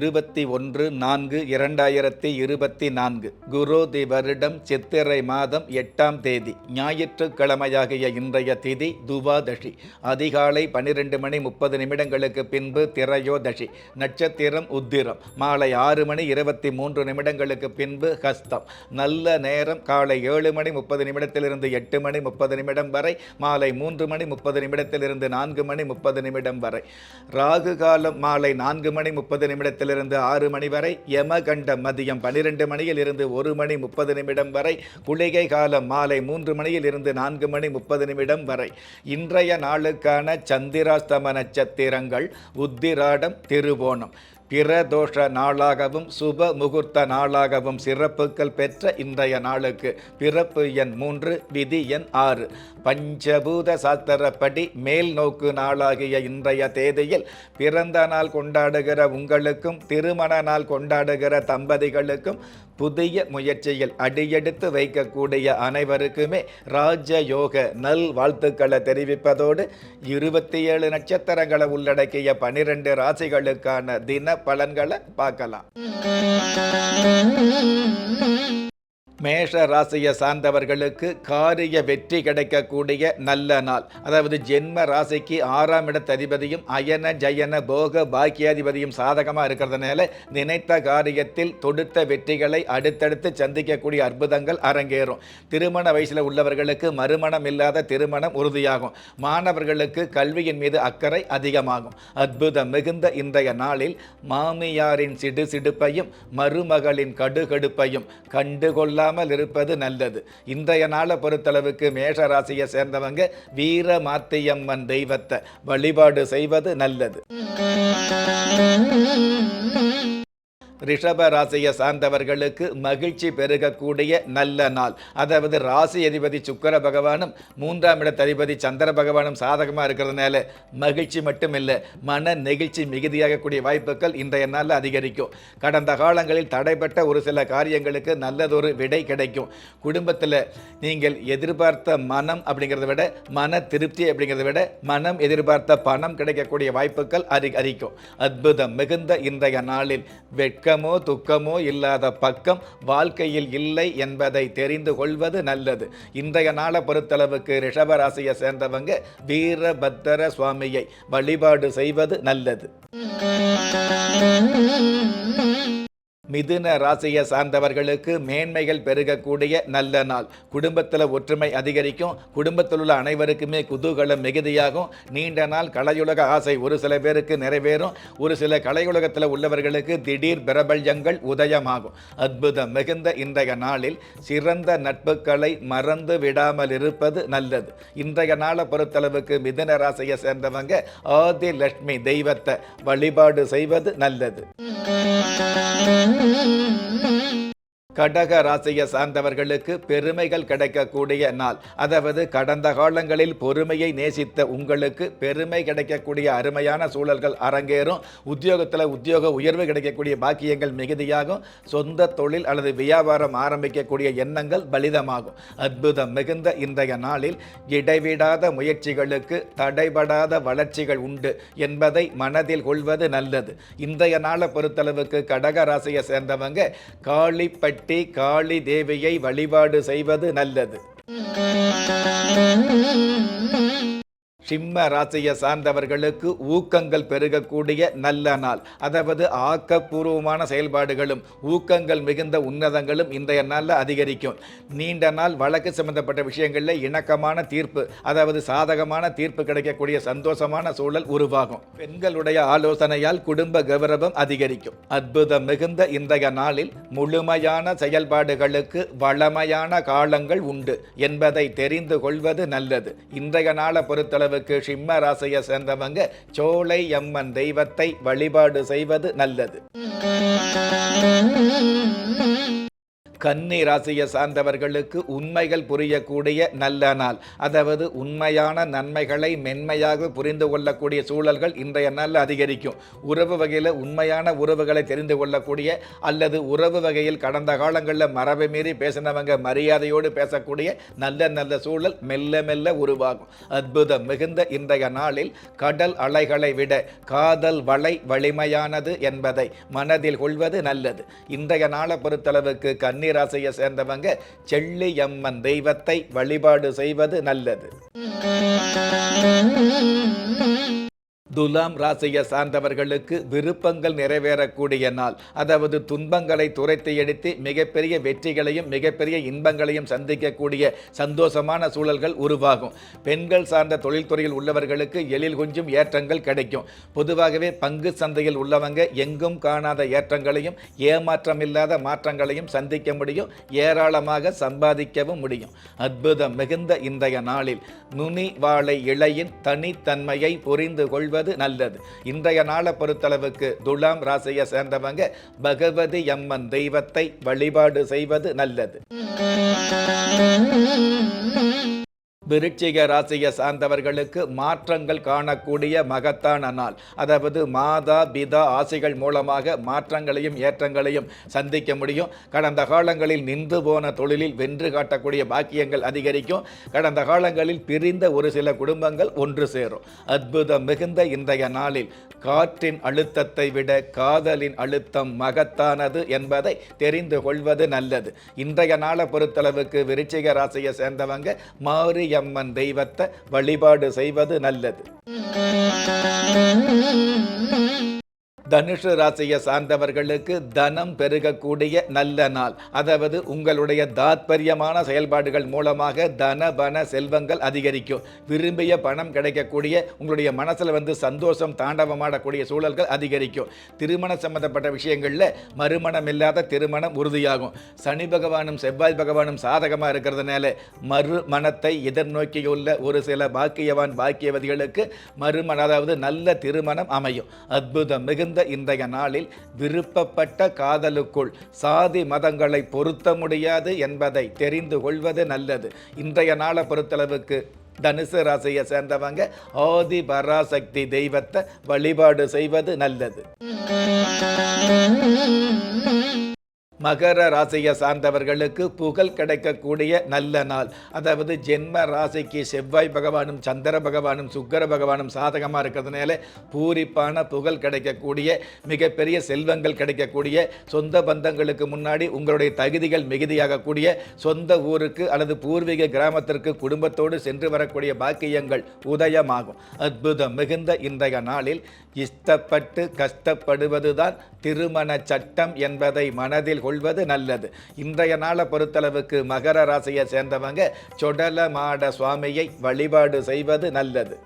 இருபத்தி ஒன்று நான்கு இரண்டாயிரத்தி இருபத்தி நான்கு. குரோதி வருடம் சித்திரை மாதம் எட்டாம் தேதி. ஞாயிற்றுக்கிழமையாகிய இன்றைய திதி துவாதஷி அதிகாலை பன்னிரண்டு மணி முப்பது நிமிடங்களுக்கு பின்பு திரையோதஷி நட்சத்திரம் உத்திரம். மாலை ஆறு மணி இருபத்தி மூன்று நிமிடங்களுக்கு பின்பு ஹஸ்தம். நல்ல நேரம் காலை ஏழு மணி முப்பது நிமிடத்திலிருந்து எட்டு மணி முப்பது நிமிடம் வரை. மாலை மூன்று மணி முப்பது நிமிடத்திலிருந்து நான்கு மணி முப்பது நிமிடம் வரை. ராகு காலம் மாலை நான்கு மணி முப்பது நிமிடத்தில் மணியிலிருந்து ஆறு மணி வரை யமகண்டம் மதியம் பன்னிரெண்டு மணியில் இருந்து ஒரு மணி முப்பது நிமிடம் வரை குளிகை காலம் மாலை மூன்று மணியில் இருந்து நான்கு மணி முப்பது நிமிடம் வரை. இன்றைய நாளுக்கான சந்திராஸ்தம நட்சத்திரங்கள் உத்திராடம் திருவோணம். பிரதோஷ நாளாகவும் சுப முகூர்த்த நாளாகவும் சிறப்புகள் பெற்ற இன்றைய நாளுக்கு பிறப்பு எண் மூன்று விதி எண் ஆறு. பஞ்சபூத சாத்திரப்படி மேல் நோக்கு நாளாகிய இன்றைய தேதியில் பிறந்த நாள் கொண்டாடுகிற உங்களுக்கும் திருமண நாள் கொண்டாடுகிற தம்பதிகளுக்கும் புதிய முயற்சியில் அடியெடுத்து வைக்கக்கூடிய அனைவருக்குமே ராஜயோக நல் வாழ்த்துக்களை தெரிவிப்பதோடு இருபத்தி ஏழு நட்சத்திரங்களை உள்ளடக்கிய பனிரெண்டு ராசிகளுக்கான தின பலன்களை பார்க்கலாம். மேஷ ராசியை சார்ந்தவர்களுக்கு காரிய வெற்றி கிடைக்கக்கூடிய நல்ல நாள். அதாவது ஜென்ம ராசிக்கு ஆறாம் இடத்து அதிபதியும் அயன ஜயன போக பாக்கியாதிபதியும் சாதகமாக இருக்கிறதுனால நினைத்த காரியத்தில் தொடுத்த வெற்றிகளை அடுத்தடுத்து சந்திக்கக்கூடிய அற்புதங்கள் அரங்கேறும். திருமண வயசில் உள்ளவர்களுக்கு மறுமணம் இல்லாத திருமணம் உறுதியாகும். மாணவர்களுக்கு கல்வியின் மீது அக்கறை அதிகமாகும். அற்புதம் மிகுந்த இன்றைய நாளில் மாமியாரின் சிடு சிடுப்பையும் மருமகளின் கடுகடுப்பையும் கண்டுகொள்ளா இல்லாமல் இருப்பது நல்லது. இன்றைய நாளை பொறுத்தளவுக்கு மேஷ ராசியை சேர்ந்தவங்க வீர மாத்தியம்மன் தெய்வத்தை வழிபாடு செய்வது நல்லது. ரிஷப ராசியை சார்ந்தவர்களுக்கு மகிழ்ச்சி பெருகக்கூடிய நல்ல நாள். அதாவது ராசி அதிபதி சுக்கர பகவானும் மூன்றாம் இடத்த அதிபதி சந்திர பகவானும் சாதகமாக இருக்கிறதுனால மகிழ்ச்சி மட்டும் இல்லை மன நெகிழ்ச்சி மிகுதியாகக்கூடிய வாய்ப்புகள் இன்றைய நாளில் அதிகரிக்கும். கடந்த காலங்களில் தடைப்பட்ட ஒரு சில காரியங்களுக்கு நல்லதொரு விடை கிடைக்கும். குடும்பத்தில் நீங்கள் எதிர்பார்த்த மனம் அப்படிங்கிறத விட மன திருப்தி அப்படிங்கிறத விட மனம் எதிர்பார்த்த பணம் கிடைக்கக்கூடிய வாய்ப்புகள் அதிகரிக்கும். அற்புதம் மிகுந்த இன்றைய நாளில் வெட்க சுகமோ துக்கமோ இல்லாத பக்கம் வாழ்க்கையில் இல்லை என்பதை தெரிந்து கொள்வது நல்லது. இன்றைய நாளை பொறுத்தளவுக்கு ரிஷபராசியை சேர்ந்தவங்க வீரபத்திர சுவாமியை வழிபாடு செய்வது நல்லது. மிதுன ராசியை சார்ந்தவர்களுக்கு மேன்மைகள் பெருகக்கூடிய நல்ல நாள். குடும்பத்தில் ஒற்றுமை அதிகரிக்கும். குடும்பத்தில் உள்ள அனைவருக்குமே குதூகலம் மிகுதியாகும். நீண்ட நாள் கலையுலக ஆசை ஒரு சில பேருக்கு நிறைவேறும். ஒரு சில கலையுலகத்தில் உள்ளவர்களுக்கு திடீர் பிரபல்யங்கள் உதயமாகும். அற்புதம் மிகுந்த இன்றைய நாளில் சிறந்த நட்புகளை மறந்து விடாமல் இருப்பது நல்லது. இன்றைய நாளை பொறுத்தளவுக்கு மிதுன ராசியை சேர்ந்தவங்க ஆதி லட்சுமி தெய்வத்தை வழிபாடு செய்வது நல்லது. Thank you. கடக ராசியை சார்ந்தவர்களுக்கு பெருமைகள் கிடைக்கக்கூடிய நாள். அதாவது கடந்த காலங்களில் பொறுமையை நேசித்த உங்களுக்கு பெருமை கிடைக்கக்கூடிய அருமையான சூழல்கள் அரங்கேறும். உத்தியோகத்தில் உத்தியோக உயர்வு கிடைக்கக்கூடிய பாக்கியங்கள் மிகுதியாகும். சொந்த தொழில் அல்லது வியாபாரம் ஆரம்பிக்கக்கூடிய எண்ணங்கள் பலிதமாகும். அற்புதம் மிகுந்த இன்றைய நாளில் இடைவிடாத முயற்சிகளுக்கு தடைபடாத வளர்ச்சிகள் உண்டு என்பதை மனதில் கொள்வது நல்லது. இன்றைய நாளை பொறுத்தளவுக்கு கடக ராசியை சேர்ந்தவங்க காளிப்பட்டி கட்டி காளி தேவியை வழிபாடு செய்வது நல்லது. சிம்ம ராசியை சார்ந்தவர்களுக்கு ஊக்கங்கள் பெருகக்கூடிய நல்ல நாள். அதாவது ஆக்கப்பூர்வமான செயல்பாடுகளும் ஊக்கங்கள் மிகுந்த உன்னதங்களும் இன்றைய நாளில் அதிகரிக்கும். நீண்ட நாள் வழக்கு சம்பந்தப்பட்ட விஷயங்களில் இணக்கமான தீர்ப்பு அதாவது சாதகமான தீர்ப்பு கிடைக்கக்கூடிய சந்தோஷமான சூழல் உருவாகும். பெண்களுடைய ஆலோசனையால் குடும்ப கௌரவம் அதிகரிக்கும். அற்புதம் மிகுந்த இன்றைய நாளில் முழுமையான செயல்பாடுகளுக்கு வளமையான காலங்கள் உண்டு என்பதை தெரிந்து கொள்வது நல்லது. இன்றைய நாளை பொறுத்தளவு பொறுத்தளவுக்கு சிம்ம ராசியை சேர்ந்தவங்க சோலை அம்மன் தெய்வத்தை வழிபாடு செய்வது நல்லது. கன்னி ராசியை சார்ந்தவர்களுக்கு உண்மைகள் புரியக்கூடிய நல்ல நாள். அதாவது உண்மையான நன்மைகளை மென்மையாக புரிந்து கொள்ளக்கூடிய சூழல்கள் இன்றைய நாளில் அதிகரிக்கும். உறவு வகையில் உண்மையான உறவுகளை தெரிந்து கொள்ளக்கூடிய அல்லது உறவு வகையில் கடந்த காலங்களில் மரபை மீறி பேசினவங்க மரியாதையோடு பேசக்கூடிய நல்ல நல்ல சூழல் மெல்ல மெல்ல உருவாகும். அற்புதம் மிகுந்த இன்றைய நாளில் கடல் அலைகளை விட காதல் வலை வலிமையானது என்பதை மனதில் கொள்வது நல்லது. இன்றைய நாளை பொறுத்தளவுக்கு கன்னி ராசியை சேர்ந்தவங்க செள்ளியம்மன் தெய்வத்தை வழிபாடு செய்வது நல்லது. துலாம் ராசியை சார்ந்தவர்களுக்கு விருப்பங்கள் நிறைவேறக்கூடிய நாள். அதாவது துன்பங்களை துரைத்து எடுத்து மிகப்பெரிய வெற்றிகளையும் மிகப்பெரிய இன்பங்களையும் சந்திக்கக்கூடிய சந்தோஷமான சூழல்கள் உருவாகும். பெண்கள் சார்ந்த தொழில்துறையில் உள்ளவர்களுக்கு எழில் கொஞ்சம் ஏற்றங்கள் கிடைக்கும். பொதுவாகவே பங்கு சந்தையில் உள்ளவங்க எங்கும் காணாத ஏற்றங்களையும் ஏமாற்றம் இல்லாத மாற்றங்களையும் சந்திக்க முடியும் ஏராளமாக சம்பாதிக்கவும் முடியும். அற்புதம் மிகுந்த இன்றைய நாளில். நுனி வாழை இலையின் தனித்தன்மையை புரிந்து கொள்வது நல்லது. இன்றைய நாளை பொறுத்தளவுக்கு துலாம் ராசியை சேர்ந்தவங்க பகவதி அம்மன் தெய்வத்தை வழிபாடு செய்வது நல்லது. விருச்சிக ராசியை சார்ந்தவர்களுக்கு மாற்றங்கள் காணக்கூடிய மகத்தான நாள். அதாவது மாதா பிதா ஆசைகள் மூலமாக மாற்றங்களையும் ஏற்றங்களையும் சந்திக்க முடியும். கடந்த காலங்களில் நின்று போன தொழிலில் வென்று காட்டக்கூடிய பாக்கியங்கள் அதிகரிக்கும். கடந்த காலங்களில் பிரிந்த ஒரு சில குடும்பங்கள் ஒன்று சேரும். அற்புதம் மிகுந்த இன்றைய நாளில் காற்றின் அழுத்தத்தை விட காதலின் அழுத்தம் மகத்தானது என்பதை தெரிந்து கொள்வது நல்லது. இன்றைய நாளை பொறுத்தளவுக்கு விருச்சிக ராசியை சேர்ந்தவங்க மாரியம்மன் தெய்வத்தை வழிபாடு செய்வது நல்லது. தனுஷு ராசியை சார்ந்தவர்களுக்கு தனம் பெருகக்கூடிய நல்ல நாள். அதாவது உங்களுடைய தாத்பரியமான செயல்பாடுகள் மூலமாக தன பன செல்வங்கள் அதிகரிக்கும். விரும்பிய பணம் கிடைக்கக்கூடிய உங்களுடைய மனசில் வந்து சந்தோஷம் தாண்டவமாடக்கூடிய சூழல்கள் அதிகரிக்கும். திருமண சம்பந்தப்பட்ட விஷயங்களில் மறுமணம் இல்லாத திருமணம் உறுதியாகும். சனி பகவானும் செவ்வாய் பகவானும் சாதகமாக இருக்கிறதுனால மறுமணத்தை எதிர்நோக்கியுள்ள ஒரு சில பாக்கியவான் பாக்கியவதிகளுக்கு மறுமணம் அதாவது நல்ல திருமணம் அமையும். அற்புதம் மிகுந்த இன்றைய நாளில் விருப்பப்பட்ட காதலுக்குள் சாதி மதங்களை பொருத்த முடியாது என்பதை தெரிந்து கொள்வது நல்லது. இன்றைய நாளை பொறுத்தளவுக்கு தனுசு ராசியை சேர்ந்தவங்க ஆதி பராசக்தி தெய்வத்தை வழிபாடு செய்வது நல்லது. மகர ராசியை சார்ந்தவர்களுக்கு புகழ் கிடைக்கக்கூடிய நல்ல நாள். அதாவது ஜென்ம ராசிக்கு செவ்வாய் பகவானும் சந்திர பகவானும் சுக்கர பகவானும் சாதகமாக இருக்கிறதுனால பூரிப்பான புகழ் கிடைக்கக்கூடிய மிகப்பெரிய செல்வங்கள் கிடைக்கக்கூடிய சொந்த பந்தங்களுக்கு முன்னாடி உங்களுடைய தகுதிகள் மிகுதியாகக்கூடிய சொந்த ஊருக்கு அல்லது பூர்வீக கிராமத்திற்கு குடும்பத்தோடு சென்று வரக்கூடிய பாக்கியங்கள் உதயமாகும். அற்புதம் மிகுந்த இன்றைய நாளில் இஷ்டப்பட்டு கஷ்டப்படுவதுதான் திருமண சட்டம் என்பதை மனதில் கொள்வது நல்லது. இன்றைய நாளை பொறுத்தளவுக்கு மகர ராசியை சேர்ந்தவங்க சொடல மாட சுவாமியை வழிபாடு செய்வது நல்லது.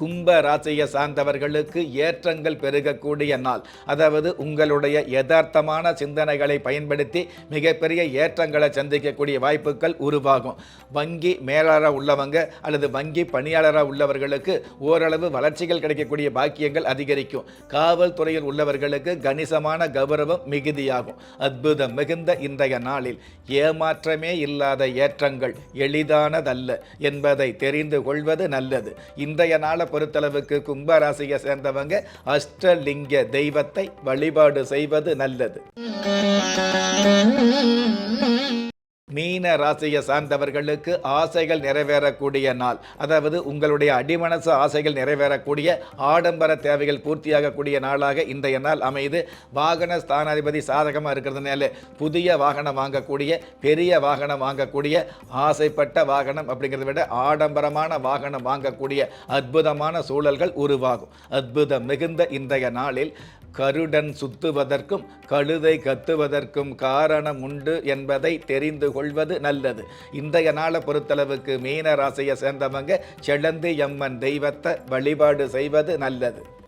கும்ப ராசியை சார்ந்தவர்களுக்கு ஏற்றங்கள் பெருகக்கூடிய நாள். அதாவது உங்களுடைய யதார்த்தமான சிந்தனைகளை பயன்படுத்தி மிகப்பெரிய ஏற்றங்களை சந்திக்கக்கூடிய வாய்ப்புகள் உருவாகும். வங்கி மேலாளராக உள்ளவங்க அல்லது வங்கி பணியாளராக உள்ளவர்களுக்கு ஓரளவு வளர்ச்சிகள் கிடைக்கக்கூடிய பாக்கியங்கள் அதிகரிக்கும். காவல்துறையில் உள்ளவர்களுக்கு கணிசமான கௌரவம் மிகுதியாகும். அற்புதம் மிகுந்த இன்றைய நாளில் ஏமாற்றமே இல்லாத ஏற்றங்கள் எளிதானதல்ல என்பதை தெரிந்து கொள்வது நல்லது. இன்றைய நாள் பொறுத்தளவுக்கு கும்பராசியை சேர்ந்தவங்க அஷ்டலிங்க தெய்வத்தை வழிபாடு செய்வது நல்லது. மீன ராசியை சார்ந்தவர்களுக்கு ஆசைகள் நிறைவேறக்கூடிய நாள். அதாவது உங்களுடைய அடிமனசு ஆசைகள் நிறைவேறக்கூடிய ஆடம்பர தேவைகள் பூர்த்தியாகக்கூடிய நாளாக இன்றைய நாள் அமைது வாகன ஸ்தானாதிபதி சாதகமாக இருக்கிறதுனால புதிய வாகனம் வாங்கக்கூடிய பெரிய வாகனம் வாங்கக்கூடிய ஆசைப்பட்ட வாகனம் அப்படிங்கிறத விட ஆடம்பரமான வாகனம் வாங்கக்கூடிய அற்புதமான சூழல்கள் உருவாகும். அற்புதம் மிகுந்த இன்றைய நாளில் கருடன் சுத்துவதற்கும் கழுதை கத்துவதற்கும் காரணம் உண்டு என்பதை தெரிந்து கொள்வது நல்லது. இன்றைய நாளை பொறுத்தளவுக்கு மீன ராசியை சேர்ந்தவங்க செழந்தி அம்மன் தெய்வத்தை வழிபாடு செய்வது நல்லது.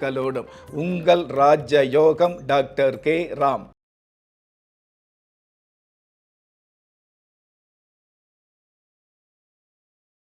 வாழ்த்துக்களோடும் உங்கள் ராஜ யோகம் டாக்டர் கே. ராம்.